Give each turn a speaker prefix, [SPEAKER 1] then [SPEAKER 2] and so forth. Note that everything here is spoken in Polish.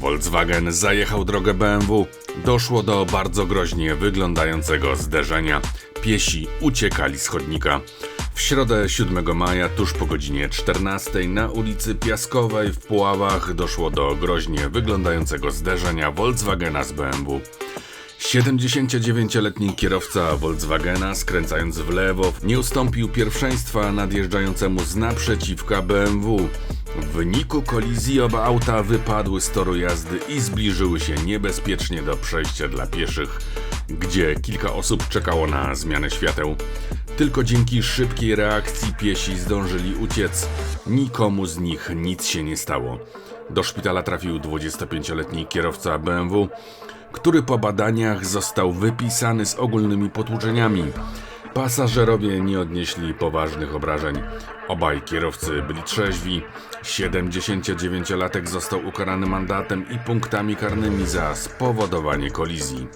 [SPEAKER 1] Volkswagen zajechał drogę BMW. Doszło do bardzo groźnie wyglądającego zderzenia. Piesi uciekali z chodnika. W środę 7 maja, tuż po godzinie 14 na ulicy Piaskowej w Puławach doszło do groźnie wyglądającego zderzenia Volkswagena z BMW. 79-letni kierowca Volkswagena, skręcając w lewo, nie ustąpił pierwszeństwa nadjeżdżającemu z naprzeciwka BMW. W wyniku kolizji oba auta wypadły z toru jazdy i zbliżyły się niebezpiecznie do przejścia dla pieszych, gdzie kilka osób czekało na zmianę świateł. Tylko dzięki szybkiej reakcji piesi zdążyli uciec. Nikomu z nich nic się nie stało. Do szpitala trafił 25-letni kierowca BMW, który po badaniach został wypisany z ogólnymi potłuczeniami. Pasażerowie nie odnieśli poważnych obrażeń. Obaj kierowcy byli trzeźwi. 79-latek został ukarany mandatem i punktami karnymi za spowodowanie kolizji.